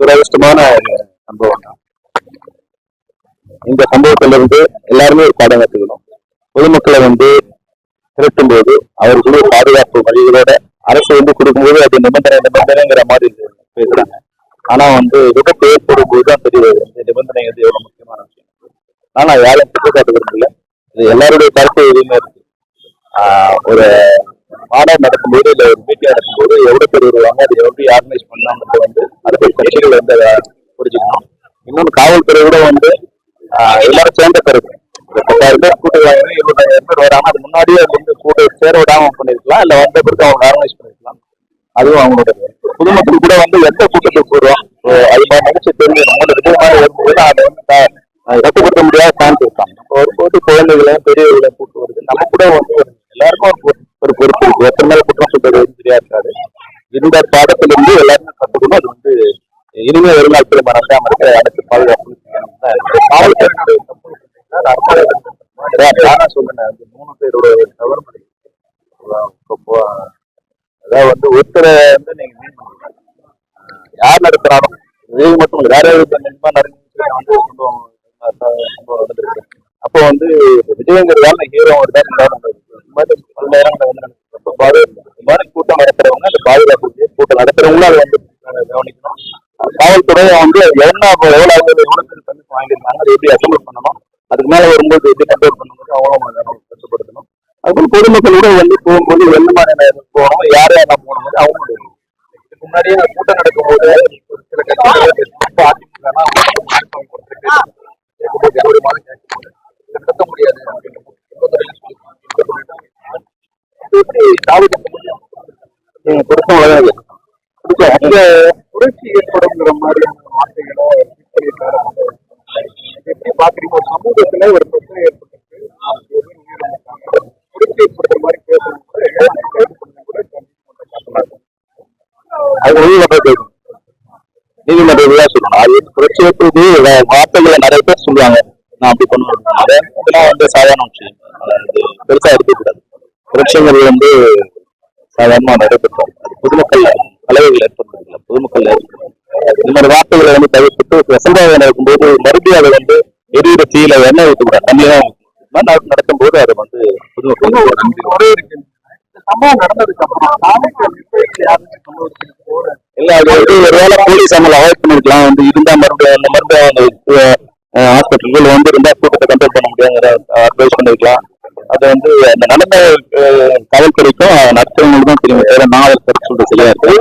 துரதிருஷ்டமான சம்பவம். தான் இந்த சம்பவத்திலிருந்து எல்லாருமே பாடம் கற்றுக்கணும் பொதுமக்களை வந்து திரட்டும் போது அவர்களுடைய பாதுகாப்பு வழிகளோட அரசு வந்து கொடுக்கும்போது அது நிபந்தனை நிபந்தனைங்கிற மாதிரி பேசுறாங்க. ஆனா வந்து விபத்து ஏற்படும் போது தான் தெரிய வருது இந்த நிபந்தனை வந்து எவ்வளவு முக்கியமான விஷயம். ஆனா யாரும் குற்றச்சாட்டு விரும்பல இது எல்லாருடைய கருத்து எதுவுமே இருக்கு. ஒரு மாநாடு நடக்கும்போது இல்ல ஒரு மீட்டிங் நடக்கும்போது எவ்வளவு பேர் வருவாங்க அது எப்படி ஆர்கனைஸ் பண்ணாங்கிறது வந்து அரசியல் கட்சிகள் வந்து புரிஞ்சுக்கணும். இன்னொன்று காவல்துறை கூட வந்து எல்லாரும் சேர்ந்த பிறகு. பத்தாயிரம் பேர் கூட்டம் வாங்க இருபதாயிரம் பேர் வராங்க அது முன்னாடியே வந்து கூட சேர விடாம பண்ணிருக்கலாம் இல்ல வந்த பிறகு அவங்க ஆர்கனைஸ் பண்ணிருக்கலாம். அதுவும் அவங்களோட பொதுமக்கள் கூட வந்து எந்த கூட்டத்துக்கு போடுறோம் அது மாதிரி நிகழ்ச்சி தெரிஞ்சிடும் ஒரு வரும்போது அதை வந்து கட்டுப்படுத்த முடியாத சான்ஸ் இருக்காங்க இப்போ வரும்போது குழந்தைகளையும் பெரியவர்களையும் கூட்டு வருது நம்ம கூட வந்து எல்லாருக்கும் ஒரு எத்தனை மேல குற்றம் சொல்றது சரியா இருக்காது. இந்த பாடத்திலிருந்து எல்லாருமே கத்துக்கணும். அது வந்து இனிமே ஒரு நாள் திரும்ப இருக்க அனைத்து பாதுகாப்பு தான் காவல்துறையினுடைய நான் அந்த மூணு பேரோட தவறு அதாவது வந்து ஒருத்தரை வந்து நீங்க யார் நடத்துறாலும் விஜய் மட்டும் இல்ல, வேற யாராவது நடந்து வந்து அப்போ வந்து விஜயங்கிறதால ஹீரோ ஒரு தான் இந்த பல வந்து நடக்குது. கூட்டம் நடத்துறவங்க அந்த பாதுகாப்பு கூட்டம் நடத்துறவங்களும் அதை வந்து கவனிக்கணும். காவல்துறையை வந்து என்ன எவ்வளவு ஆகுது எவ்வளவு பேர் கண்டிப்பாக வாங்கியிருக்காங்க அதை எப்படி அசம்பிள் பண்ணணும்? அதுக்கு மேல வரும்போது எப்படி கண்ட்ரோல் பண்ணணும் அவங்களும் கஷ்டப்படுத்தணும் அதுபோல பொதுமக்கள் கூட வந்து போகும்போது எந்த மாதிரியான இடத்துக்கு போகணும் யார் யாரெல்லாம் போகணும் அவங்களுடைய இதுக்கு முன்னாடியே கூட்டம் நடக்கும்போது ஒரு சில கட்சிகள் ரொம்ப அதிமுகனா அவங்க மாதிரி முடியாது. அங்க புரட்சி ஏற்படுங்கிற மாதிரியான வார்த்தைகளோ எப்படி பாக்குறீங்க ஒரு சமூகத்துல ஒரு பிரச்சனை ஏற்பட்டிருக்கு புரட்சி ஏற்படுத்துற மாதிரி அது நீதிமன்றம் நீதிமன்றம் தான் சொல்லணும் அது புரட்சி வார்த்தைகளை நிறைய பேர் சொல்லுவாங்க. நான் அப்படி பண்ணுவேன். இதெல்லாம் வந்து சாதாரண விஷயம். அது பெருசா புரட்சிங்கிறது வந்து சாதாரணமா நடைபெற்றோம். அது பொதுமக்கள் தலைவர்கள் ஏற்படுறதில்ல பொதுமக்கள் இந்த மாதிரி வார்த்தைகளை வந்து தவிர்த்துட்டு சமுதாயம் நடக்கும்போது மறுபடியும் அதை வந்து எரியிற தீயில எண்ணெய் ஊற்றக்கூடாது தண்ணி தான் ஊற்றணும் நடக்கும்போது அதை வந்து பொதுமக்கள் சம்பவம் நடந்ததுக்கு அப்புறம் இல்ல அது வந்து ஒருவேளை போலீஸ் அவங்களை அவாய்ட் பண்ணிருக்கலாம். வந்து இருந்தா மறுபடியும் அந்த மறுபடியும் அவங்க வந்து இருந்தா கூட்டத்தை கண்ட்ரோல் பண்ண முடியாங்கிற அட்வைஸ் பண்ணிருக்கலாம். அது வந்து அந்த நடந்த அஹ், காவல்துறைக்கும் நடத்துறவங்களுக்கு தெரியும். வேற நான் அதை சொல்றது சரியா இருக்கு.